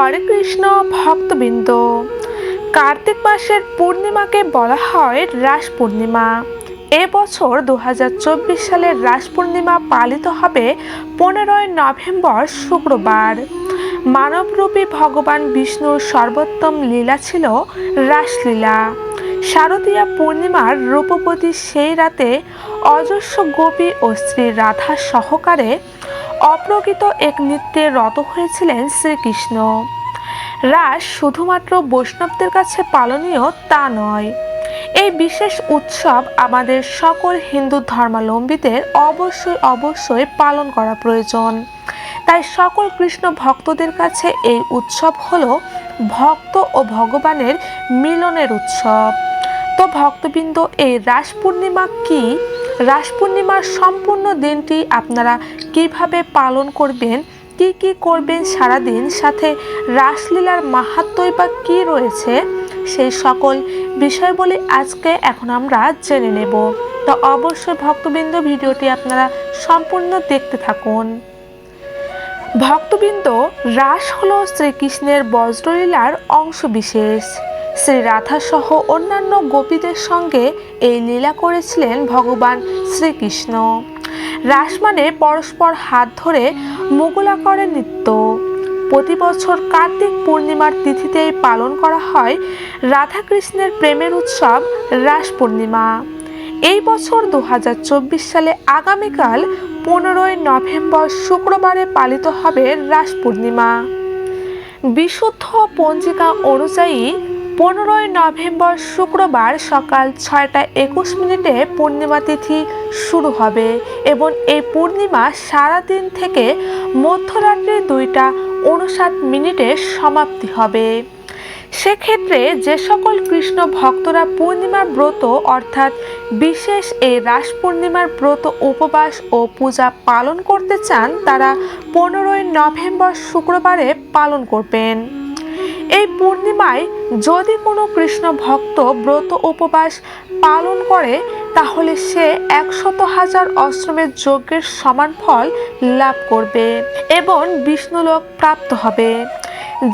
হরে কৃষ্ণ ভক্তবৃন্দ। কার্তিক মাসের পূর্ণিমাকে বলা হয় রাস পূর্ণিমা। এবছর দু হাজার চব্বিশ সালের রাস পূর্ণিমা পালিত হবে পনেরোই নভেম্বর শুক্রবার। মানবরূপী ভগবান বিষ্ণুর সর্বোত্তম লীলা ছিল রাসলীলা। শারদীয়া পূর্ণিমার রূপবতী সেই রাতে অজস্র গোপী ও শ্রী রাধা সহকারে অপ্রকৃত এক নৃত্যে রত হয়েছিলেন শ্রীকৃষ্ণ। রাস শুধুমাত্র বৈষ্ণবদের কাছে পালনীয় তা নয়, এই বিশেষ উৎসব আমাদের সকল হিন্দু ধর্মাবলম্বীদের অবশ্যই অবশ্যই পালন করা প্রয়োজন। তাই সকল কৃষ্ণ ভক্তদের কাছে এই উৎসব হলো ভক্ত ও ভগবানের মিলনের উৎসব। তো ভক্তবৃন্দ, এই রাস পূর্ণিমা কি? রাস পূর্ণিমার সম্পূর্ণ দিনটি আপনারা কীভাবে পালন করবেন? কি কি করবেন সারাদিন? সাথে রাসলীলার মাহাত্মই বা কী রয়েছে? সেই সকল বিষয়বলি আজকে এখন আমরা জেনে নেব। তো অবশ্যই ভক্তবৃন্দ, ভিডিওটি আপনারা সম্পূর্ণ দেখতে থাকুন। ভক্তবৃন্দ, রাস হল শ্রীকৃষ্ণের বজ্রলীলার অংশবিশেষ। শ্রী রাধা সহ অন্যান্য গোপীদের সঙ্গে এই লীলা করেছিলেন ভগবান শ্রীকৃষ্ণ। রাস মানে পরস্পর হাত ধরে মুগুলাকরে নৃত্য। প্রতি বছর কার্তিক পূর্ণিমার তিথিতেই পালন করা হয় রাধাকৃষ্ণের প্রেমের উৎসব রাস পূর্ণিমা। এই বছর দু হাজার চব্বিশ সালে আগামীকাল পনেরোই নভেম্বর শুক্রবারে পালিত হবে রাস পূর্ণিমা। বিশুদ্ধ পঞ্জিকা অনুযায়ী পনেরোই নভেম্বর শুক্রবার সকাল ছয়টা একুশ মিনিটে পূর্ণিমা তিথি শুরু হবে এবং এই পূর্ণিমা সারাদিন থেকে মধ্যরাত্রি দুইটা উনষাট মিনিটে সমাপ্তি হবে। সেক্ষেত্রে যে সকল কৃষ্ণ ভক্তরা পূর্ণিমার ব্রত, অর্থাৎ বিশেষ এই রাস পূর্ণিমার ব্রত উপবাস ও পূজা পালন করতে চান, তারা পনেরোই নভেম্বর শুক্রবারে পালন করবেন। এই পূর্ণিমায় যদি কোনো কৃষ্ণ ভক্ত ব্রত উপবাস পালন করে, তাহলে সে একশত হাজার অশ্রমের যজ্ঞের সমান ফল লাভ করবে এবং বিষ্ণুলোক প্রাপ্ত হবে।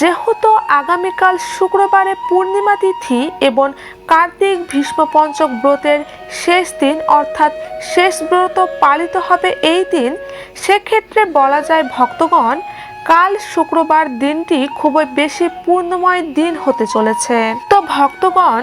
যেহেতু আগামীকাল শুক্রবারে পূর্ণিমা তিথি এবং কার্তিক ভীষ্ম পঞ্চক ব্রতের শেষ দিন, অর্থাৎ শেষ ব্রত পালিত হবে এই দিন, সেক্ষেত্রে বলা যায় ভক্তগণ কাল শুক্রবার দিনটি খুবই বেশি পূর্ণময় দিন হতে চলেছে। তো ভক্তগণ,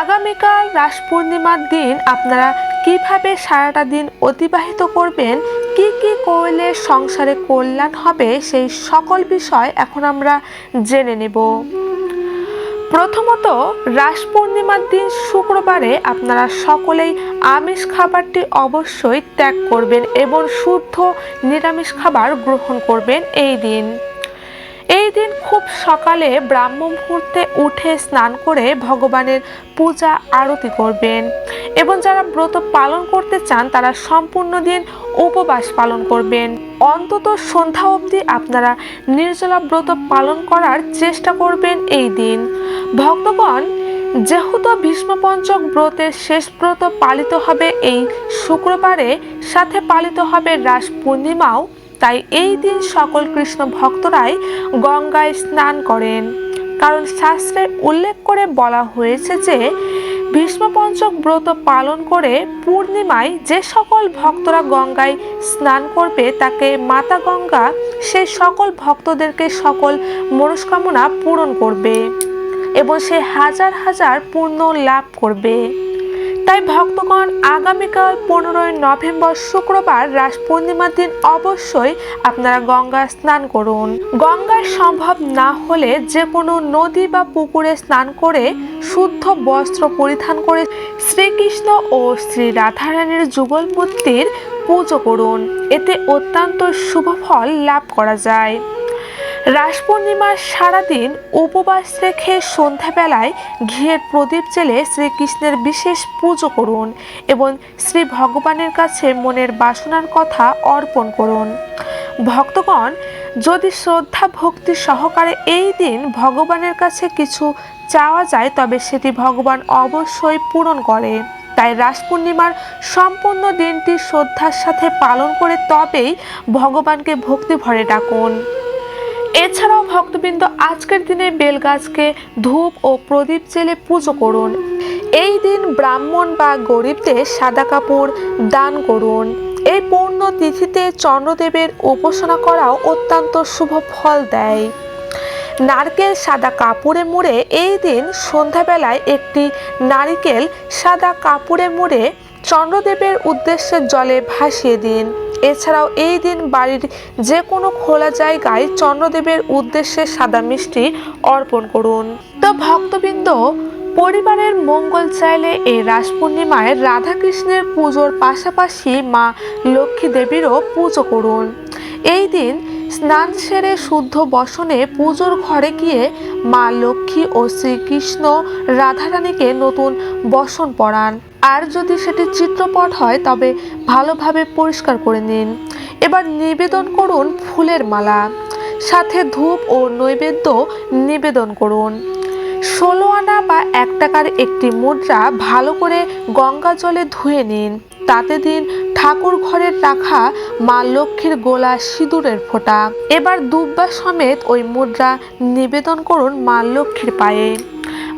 আগামীকাল রাস পূর্ণিমার দিন আপনারা কীভাবে সারাটা দিন অতিবাহিত করবেন, কি কি করলে সংসারে কল্যাণ হবে, সেই সকল বিষয় এখন আমরা জেনে নেব। প্রথমত, রাস পূর্ণিমার দিন শুক্রবারে আপনারা সকলেই আমিষ খাবারটি অবশ্যই ত্যাগ করবেন এবং শুদ্ধ নিরামিষ খাবার গ্রহণ করবেন এই দিন। এই দিন খুব সকালে ব্রাহ্ম মুহূর্তে উঠে স্নান করে ভগবানের পূজা আরতি করবেন। এবং যারা ব্রত পালন করতে চান, তারা সম্পূর্ণ দিন উপবাস পালন করবেন। অন্তত সন্ধ্যা অবধি আপনারা নির্জলা ব্রত পালন করার চেষ্টা করবেন এই দিন। ভক্তগণ, যেহেতু ভীষ্মপঞ্চক ব্রতের শেষ ব্রত পালিত হবে এই শুক্রবারে, সাথে পালিত হবে রাস পূর্ণিমাও তাই এই দিন সকল কৃষ্ণ ভক্তরাই গঙ্গায় স্নান করেন। কারণ শাস্ত্রে উল্লেখ করে বলা হয়েছে যে, ভীষ্মপঞ্চক ব্রত পালন করে পূর্ণিমায় যে সকল ভক্তরা গঙ্গায় স্নান করবে, তাকে মাতা গঙ্গা সেই সকল ভক্তদেরকে সকল মনস্কামনা পূরণ করবে এবং সে হাজার হাজার পূর্ণ লাভ করবে। তাই ভক্তগণ আগামীকাল পনেরোই নভেম্বর শুক্রবার রাস পূর্ণিমার দিন অবশ্যই আপনারা গঙ্গা স্নান করুন। গঙ্গা সম্ভব না হলে যে কোনো নদী বা পুকুরে স্নান করে শুদ্ধ বস্ত্র পরিধান করে শ্রীকৃষ্ণ ও শ্রী রাধারানীর যুগল মূর্তির পুজো করুন। এতে অত্যন্ত শুভ ফল লাভ করা যায়। রাস পূর্ণিমার সারাদিন উপবাস রেখে সন্ধ্যাবেলায় ঘিয়ের প্রদীপ জেলে শ্রীকৃষ্ণের বিশেষ পুজো করুন এবং শ্রী ভগবানের কাছে মনের বাসনার কথা অর্পণ করুন। ভক্তগণ, যদি শ্রদ্ধা ভক্তি সহকারে এই দিন ভগবানের কাছে কিছু চাওয়া যায়, তবে সেটি ভগবান অবশ্যই পূরণ করে। তাই রাস পূর্ণিমার সম্পূর্ণ দিনটি শ্রদ্ধার সাথে পালন করে তবেই ভগবানকে ভক্তি ভরে ডাকুন। এছাড়াও ভক্তবৃন্দ আজকের দিনে বেলগাছকে ধূপ ও প্রদীপ জেলে পুজো করুন। এই দিন ব্রাহ্মণ বা গরিবদের সাদা কাপড় দান করুন। এই পূর্ণ তিথিতে চন্দ্রদেবের উপাসনা করাও অত্যন্ত শুভ ফল দেয়। নারকেল সাদা কাপড়ে মুড়ে এই দিন সন্ধ্যাবেলায় একটি নারিকেল সাদা কাপড়ে মুড়ে চন্দ্রদেবের উদ্দেশ্যে জলে ভাসিয়ে দিন। এছাড়াও এই দিন বাড়ির যে কোনো খোলা জায়গায় চন্দ্রদেবের উদ্দেশ্যে সাদা মিষ্টি অর্পণ করুন। তো ভক্তবৃন্দ, পরিবারের মঙ্গল চাইলে এই রাস পূর্ণিমায় রাধাকৃষ্ণের পুজোর পাশাপাশি মা লক্ষ্মী দেবীরও পুজো করুন। এই দিন স্নান সেরে শুদ্ধ বসনে পুজোর ঘরে গিয়ে মা লক্ষ্মী ও শ্রীকৃষ্ণ রাধারানীকে নতুন বসন পরান। আর যদি সেটি চিত্রপট হয়, তবে ভালোভাবে পরিষ্কার করে নিন। এবার নিবেদন করুন ফুলের মালা। সাথে ধূপ ও নৈবেদ্য নিবেদন করুন। ষোলো আনা বা এক টাকার একটি মুদ্রা ভালো করে গঙ্গা জলে ধুয়ে নিন। তাতে দিন ঠাকুর ঘরের রাখা মা লক্ষ্মীর গোলা সিঁদুরের ফোঁটা। এবার দুব্বা সমেত ওই মুদ্রা নিবেদন করুন মা লক্ষ্মীর পায়ে।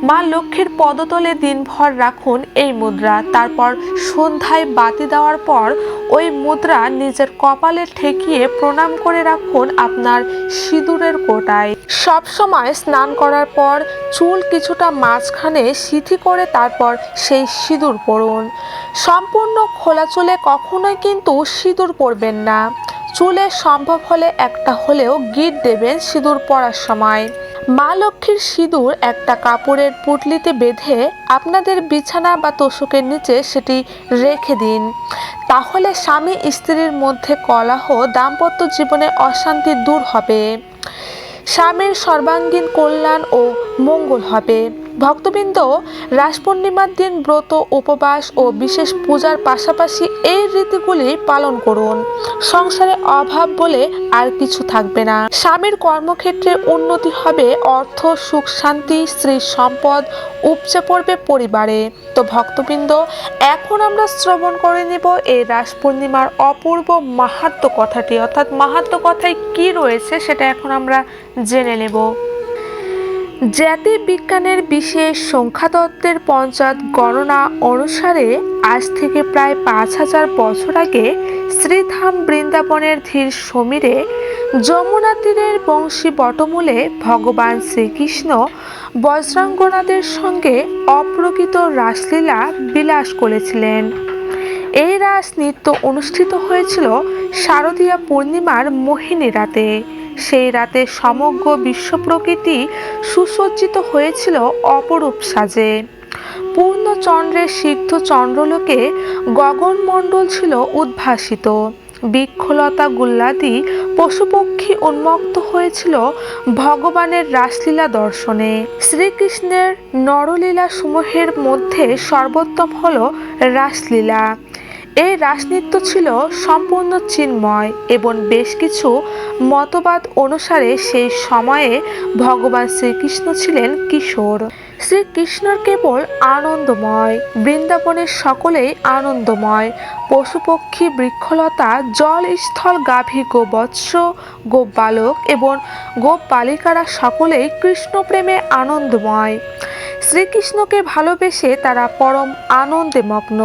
মা লক্ষ্মীর পদতলে দিনভর রাখুন এই মুদ্রা। তারপর সন্ধ্যায় বাতি দেওয়ার পর ওই মুদ্রা নিজের কপালে ঠেকিয়ে প্রণাম করে রাখুন আপনার সিঁদুরের কোটায় সবসময় স্নান করার পর চুল কিছুটা মাঝখানে সিথি করে তারপর সেই সিঁদুর পরুন। সম্পূর্ণ খোলা চুলে কখনোই কিন্তু সিঁদুর পরবেন না। চুলে সম্ভব হলে একটা হলেও গিট দেবেন সিঁদুর পরার সময়। মা লক্ষ্মীর সিঁদুর একটা কাপড়ের পুটলিতে বেঁধে আপনাদের বিছানা বা তোষকের নিচে সেটি রেখে দিন। তাহলে স্বামী স্ত্রীর মধ্যে কলাহ দাম্পত্য জীবনে অশান্তি দূর হবে। স্বামীর সর্বাঙ্গীন কল্যাণ ও মঙ্গল হবে। ভক্তবৃন্দ রাস পূর্ণিমার দিন ব্রত, উপবাস ও বিশেষ পূজার পাশাপাশি এই রীতিগুলি পালন করুন। সংসারে অভাব বলে আর কিছু থাকবে না। স্বামীর কর্মক্ষেত্রে উন্নতি হবে অর্থ, সুখ, শান্তি স্ত্রী সম্পদ, উপচে পড়বে পরিবারে। তো ভক্তবৃন্দ, এখন আমরা শ্রবণ করে নেব এই রাস পূর্ণিমার অপূর্ব মাহাত্ম কথাটি। অর্থাৎ মাহাত্ম কথায় কি রয়েছে সেটা এখন আমরা জেনে নেব। জাতি বিজ্ঞানের বিশেষ সংখ্যাতত্ত্বের পঞ্চায়েত গণনা অনুসারে আজ থেকে প্রায় পাঁচ হাজার বছর আগে শ্রীধাম বৃন্দাবনের ধীর সমীরে যমুনা তীরের বংশী বটমূলে ভগবান শ্রীকৃষ্ণ বজ্রাঙ্গনাদের সঙ্গে অপ্রকৃত রাসলীলা বিলাস করেছিলেন। এই রাস নৃত্য অনুষ্ঠিত হয়েছিল শারদীয়া পূর্ণিমার মোহিনী রাতে। সেই রাতে সমগ্র বিশ্ব প্রকৃতি সুসজ্জিত হয়েছিল অপরূপ সাজে। পূর্ণচন্দ্রের সিদ্ধ চন্দ্রলোকে গগনমণ্ডল ছিল উদ্ভাসিত। বৃক্ষলতা গুল্লাদি পশুপক্ষী উন্মুক্ত হয়েছিল ভগবানের রাসলীলা দর্শনে। শ্রীকৃষ্ণের নরলীলা সমূহের মধ্যে সর্বোত্তম হল রাসলীলা। এই রাসনৃত্য ছিল সম্পূর্ণ চিন্ময় এবং বেশ কিছু মতবাদ অনুসারে সেই সময়ে ভগবান শ্রীকৃষ্ণ ছিলেন কিশোর। শ্রীকৃষ্ণর কেবল আনন্দময়, বৃন্দাবনের সকলেই আনন্দময়, পশুপক্ষী বৃক্ষলতা, জল স্থল গাভী গোবৎস গোপ বালক এবং গোপ বালিকারা সকলেই কৃষ্ণপ্রেমে আনন্দময়। শ্রীকৃষ্ণকে ভালোবেসে তারা পরম আনন্দে মগ্ন।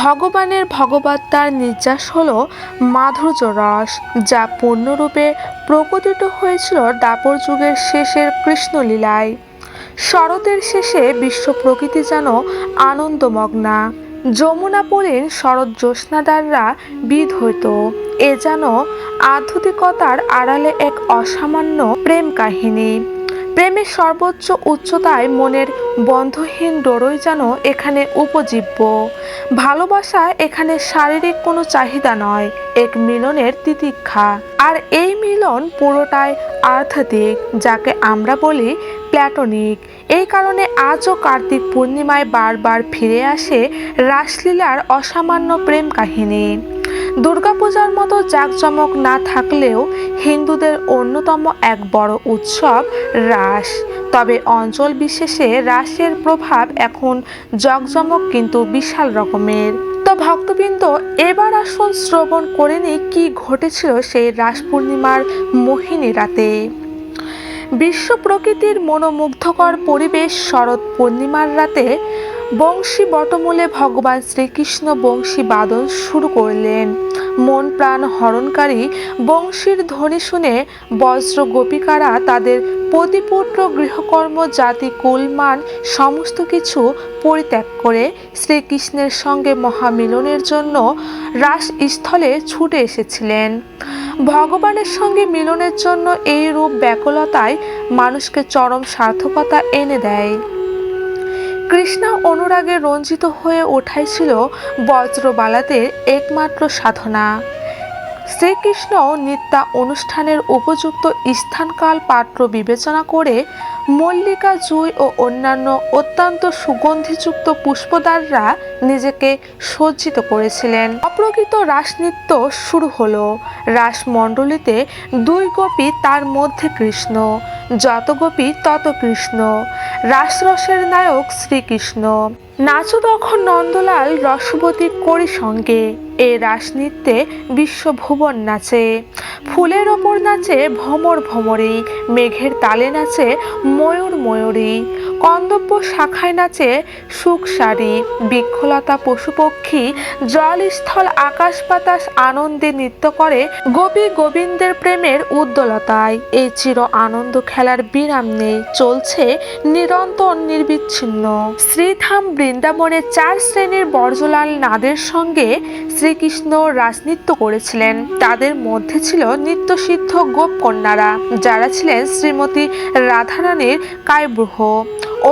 ভগবানের ভগবত্তার নির্যাস হল মাধুর্য রস, যা পূর্ণরূপে প্রকটিত হয়েছিল দাপর যুগের শেষের কৃষ্ণলীলায়। শরতের শেষে বিশ্ব প্রকৃতি যেন আনন্দমগ্না। যমুনা পড়েন শরৎ জ্যোৎস্নাদাররা বিধ হইত এ যেন আধুনিকতার আড়ালে এক অসামান্য প্রেম কাহিনী। প্রেমের সর্বোচ্চ উচ্চতায় মনের বন্ধহীন ডোরই যেন এখানে উপজীব্য। ভালোবাসা এখানে শারীরিক কোনো চাহিদা নয়, এক মিলনের তিতিক্ষা। আর এই মিলন পুরোটাই আধ্যাত্মিক, যাকে আমরা বলি প্ল্যাটনিক এই কারণে আজও কার্তিক পূর্ণিমায় বারবার ফিরে আসে রাসলীলার অসামান্য প্রেম কাহিনী। দুর্গাপূজার মতো জাঁকজমক না থাকলেও হিন্দুদের অন্যতম এক বড় উৎসব রাস। তবে অঞ্চল বিশেষে রাসের প্রভাব এখন জকজমক কিন্তু বিশাল রকমের। তো ভক্তবৃন্দ, এবার আসুন শ্রবণ করে নিই কি ঘটেছিল সেই রাস পূর্ণিমার মোহিনী রাতে। বিশ্ব প্রকৃতির মনোমুগ্ধকর পরিবেশ শরৎ পূর্ণিমার রাতে বংশী বটমূলে ভগবান শ্রীকৃষ্ণ বংশী বাদন শুরু করলেন। মন প্রাণ হরণকারী বংশীর ধ্বনি শুনে বজ্র গোপিকারা তাদের পতিপুত্র গৃহকর্ম, জাতি, কুলমান সমস্ত কিছু পরিত্যাগ করে শ্রীকৃষ্ণের সঙ্গে মহামিলনের জন্য রাসস্থলে ছুটে এসেছিলেন। ভগবানের সঙ্গে মিলনের জন্য এই রূপ ব্যাকুলতায় মানুষকে চরম সার্থকতা এনে দেয়। কৃষ্ণা অনুরাগে রঞ্জিত হয়ে ওঠাই ছিল বজ্রবালাদের একমাত্র সাধনা। শ্রীকৃষ্ণ নিত্যা অনুষ্ঠানের উপযুক্ত স্থানকাল পাত্র বিবেচনা করে মল্লিকা জুই ও অন্যান্য অত্যন্ত সুগন্ধিযুক্ত পুষ্পদাররা নিজেকে সজ্জিত করেছিলেন। অপ্রকৃত রাসনৃত্য শুরু হলো। রাসমণ্ডলীতে দুই গোপী তার মধ্যে কৃষ্ণ, যত গোপী তত কৃষ্ণ। রাসরসের নায়ক শ্রীকৃষ্ণ। নাচো তখন নন্দলাল রসবতী করি সঙ্গে এ রাসনৃত্যে বিশ্বভুবন নাচে। ফুলের ওপর নাচে ভ্রমর ভ্রমরী মেঘের তালে নাচে ময়ূর ময়ূরী। কন্দব্য শাখায় নাচে সুখ সারি, বৃক্ষলতা পশুপক্ষী জলস্থল আকাশ বাতাস আনন্দে নৃত্য করে গোপী গোবিন্দের প্রেমের উদ্দলতায় এই চির আনন্দ খেলার বিরাম নেই, চলছে নিরন্তর নির্বিচ্ছিন্ন। শ্রীধাম বৃন্দাবনে চার শ্রেণির বর্জলাল নাদের সঙ্গে শ্রীকৃষ্ণ রাজনৃত্য করেছিলেন। তাদের মধ্যে ছিল নিত্যসিদ্ধ গোপ কন্যারা, যারা ছিলেন শ্রীমতী রাধারানীর কায়ব্রহ।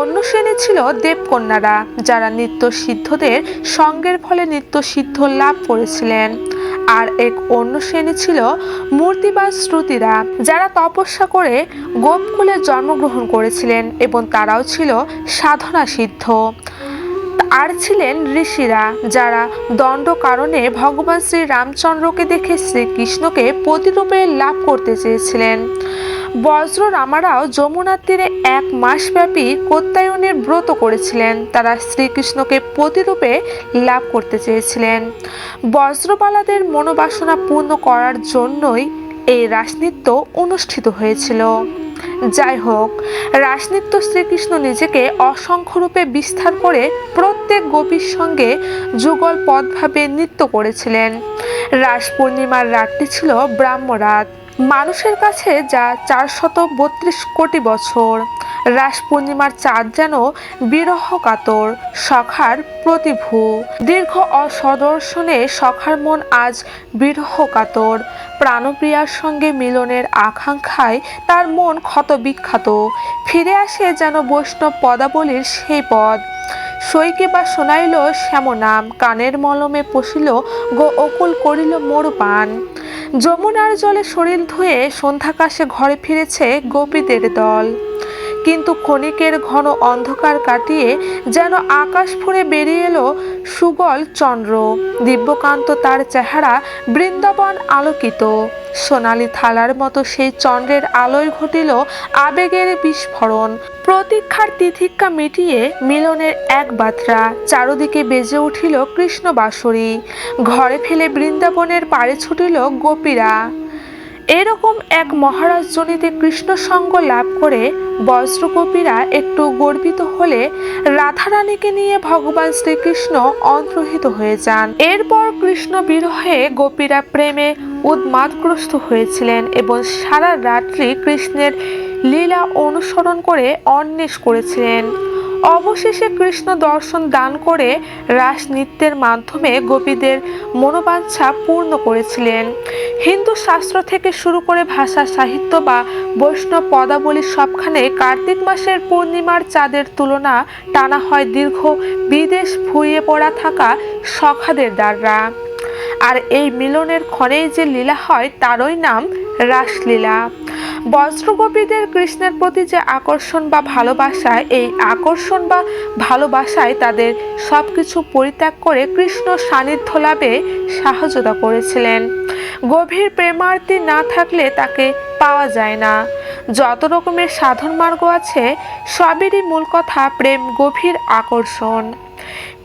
অন্য শ্রেণি ছিল দেবকন্যারা যারা নিত্য সিদ্ধদের সঙ্গের ফলে নিত্য সিদ্ধ লাভ করেছিলেন। আর এক অন্য শ্রেণি ছিল মূর্তি বা শ্রুতিরা, যারা তপস্যা করে গোপকুলে জন্মগ্রহণ করেছিলেন এবং তারাও ছিল সাধনা সিদ্ধ আর ছিলেন ঋষিরা, যারা দণ্ড কারণে ভগবান শ্রী রামচন্দ্রকে দেখে শ্রীকৃষ্ণকে প্রতিরূপে লাভ করতে চেয়েছিলেন। বজ্র রামারাও যমুনার তীরে এক মাসব্যাপী কোত্তায়নের ব্রত করেছিলেন। তারা শ্রীকৃষ্ণকে প্রতিরূপে লাভ করতে চেয়েছিলেন। বজ্রবালাদের মনোবাসনা পূর্ণ করার জন্যই এই রাসনৃত্য অনুষ্ঠিত হয়েছিল। যাই হোক রাসনৃত্য শ্রীকৃষ্ণ নিজেকে অসংখ্যরূপে বিস্তার করে প্রত্যেক গোপীর সঙ্গে যুগল পদভাবে নৃত্য করেছিলেন। রাস পূর্ণিমার রাতটি ছিল ব্রাহ্মরাত। মানুষের কাছে যা চারশত বত্রিশ কোটি বছর। রাস পূর্ণিমার চাঁদ যেন বিরহ কাতর সখার প্রতিভু। দীর্ঘ অসদর্শনে সখার মন আজ বিরহ কাতর প্রাণপ্রিয়ার সঙ্গে মিলনের আকাঙ্ক্ষায় তার মন ক্ষত বিখ্যাত ফিরে আসে যেন বৈষ্ণব পদাবলীর সেই পদ। সইকে বা শোনাইল শ্যামনাম, কানের মলমে পশিল গো অকুল করিল মোর পান যমুনার জলে শরীর ধুয়ে সন্ধ্যাকাশে ঘরে ফিরেছে গোপীদের দল। কিন্তু ক্ষণিকের ঘন অন্ধকার কাটিয়ে যেন আকাশ ফুঁড়ে বেরিয়ে এলো সুগল চন্দ্র। দিব্যকান্ত তার চেহারা বৃন্দাবন আলোকিত। সোনালি থালার মতো সেই চন্দ্রের আলোয় ঘটিল আবেগের বিস্ফোরণ। প্রতীক্ষার তিথিক্ষা মিটিয়ে মিলনের এক বাত্রা চারদিকে বেজে উঠিল কৃষ্ণ বাঁশরী ঘরে ফেলে বৃন্দাবনের পাড়ে ছুটিল গোপীরা। এরকম এক মহারাজ জনিতে কৃষ্ণ সঙ্গ লাভ করে বজ্রগোপীরা একটু গর্বিত হলে রাধারানীকে নিয়ে ভগবান শ্রীকৃষ্ণ অন্তর্হিত হয়ে যান। এরপর কৃষ্ণ বিরহে গোপীরা প্রেমে উদ্মাদগ্রস্ত হয়েছিলেন এবং সারা রাত্রি কৃষ্ণের লীলা অনুসরণ করে অন্বেষ করেছিলেন। অবশেষে কৃষ্ণ দর্শন দান করে রাস নৃত্যের মাধ্যমে গোপীদের মনোবাঞ্ছা পূর্ণ করেছিলেন। হিন্দু শাস্ত্র থেকে শুরু করে ভাষা, সাহিত্য বা বৈষ্ণব পদাবলী সবখানে কার্তিক মাসের পূর্ণিমার চাঁদের তুলনা টানা হয় দীর্ঘ বিদেশ ভুইয়ে পড়া থাকা সখাদের দ্বারা। আর এই মিলনের ক্ষণেই যে লীলা হয়, তারই নাম রাসলীলা। বজ্রগোপীদের কৃষ্ণের প্রতি যে আকর্ষণ বা ভালোবাসা, এই আকর্ষণ বা ভালোবাসায় তাদের সব কিছু পরিত্যাগ করে কৃষ্ণ সান্নিধ্য লাভে সাহায্যতা করেছিলেন। গভীর প্রেমার্তি না থাকলে তাকে পাওয়া যায় না। যত রকমের সাধন মার্গ আছে, সবেরই মূল কথা প্রেম গভীর আকর্ষণ।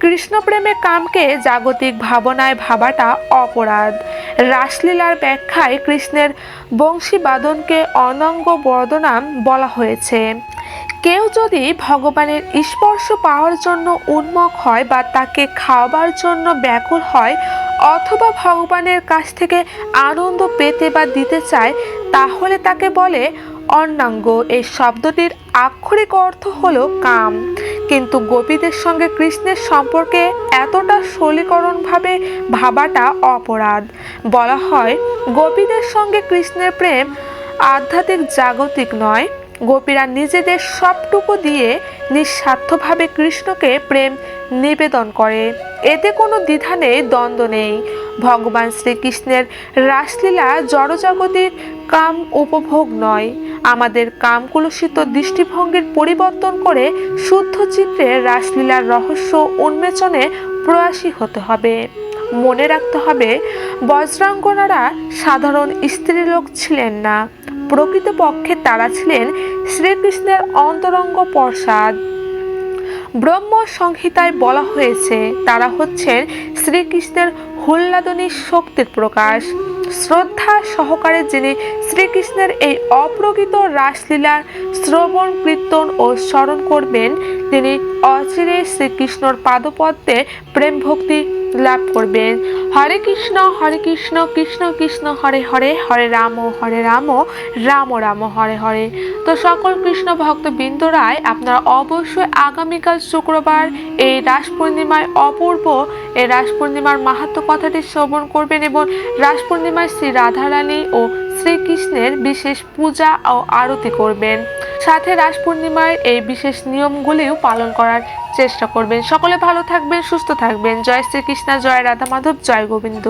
কৃষ্ণ প্রেমে কামকে জাগতিক ভাবনায় ভাবাটা অপরাধ। রাসলীলার ব্যাখ্যায় কৃষ্ণের বংশীবাদনকে অনঙ্গ বর্দনাম বলা হয়েছে। কেউ যদি ভগবানের স্পর্শ পাওয়ার জন্য উন্মুখ হয় বা তাকে খাওয়াবার জন্য ব্যাকুল হয় অথবা ভগবানের কাছ থেকে আনন্দ পেতে বা দিতে চায়, তাহলে তাকে বলে অন্নাঙ্গ এই শব্দটির আক্ষরিক অর্থ হল কাম। কিন্তু গোপীদের সঙ্গে কৃষ্ণের সম্পর্কে এতটা সলীকরণভাবে ভাবাটা অপরাধ। বলা হয়, গোপীদের সঙ্গে কৃষ্ণের প্রেম আধ্যাত্মিক জাগতিক নয় গোপীরা নিজেদের সবটুকু দিয়ে নিঃস্বার্থভাবে কৃষ্ণকে প্রেম নিবেদন করে। এতে কোনো দ্বিধা নেই, দ্বন্দ্ব নেই। ভগবান শ্রীকৃষ্ণের রাসলীলা জড়জাগতির কাম উপভোগ নয়। আমাদের কামকুলসিত দৃষ্টিভঙ্গির পরিবর্তন করে শুদ্ধ চিত্রে রাসলীলার রহস্য উন্মেচনে প্রয়াসী হতে হবে। মনে রাখতে হবে, বজ্রাঙ্গনারা সাধারণ স্ত্রীলোক ছিলেন না। প্রকৃতপক্ষে তারা ছিলেন শ্রীকৃষ্ণের অন্তরঙ্গ প্রসাদ। ব্রহ্ম সংহিতায় বলা হয়েছে, তারা হচ্ছেন শ্রীকৃষ্ণের হুল্লাদনী শক্তির প্রকাশ। শ্রদ্ধা সহকারে যিনি শ্রীকৃষ্ণের এই অপ্রকৃত রাসলীলার শ্রবণ, কীর্তন ও স্মরণ করবেন, তিনি অচিরে শ্রীকৃষ্ণর পাদপদ্মে প্রেম ভক্তি লাভ করবেন হরে কৃষ্ণ হরে কৃষ্ণ কৃষ্ণ কৃষ্ণ, হরে হরে হরে রাম হরে রাম রাম রাম হরে হরে। তো সকল কৃষ্ণ ভক্ত বিন্দুরায় আপনারা অবশ্যই আগামীকাল শুক্রবার এই রাস পূর্ণিমায় অপূর্ব এই রাস পূর্ণিমার মাহাত্ম কথাটি শ্রবণ করবেন এবং রাস পূর্ণিমায় শ্রী রাধারানী ও শ্রীকৃষ্ণের বিশেষ পূজা ও আরতি করবেন। সাথে রাস পূর্ণিমার এই বিশেষ নিয়মগুলিও পালন করার চেষ্টা করবেন। সকলে ভালো থাকবেন, সুস্থ থাকবেন। জয় শ্রীকৃষ্ণ, জয় রাধা মাধব জয় গোবিন্দ।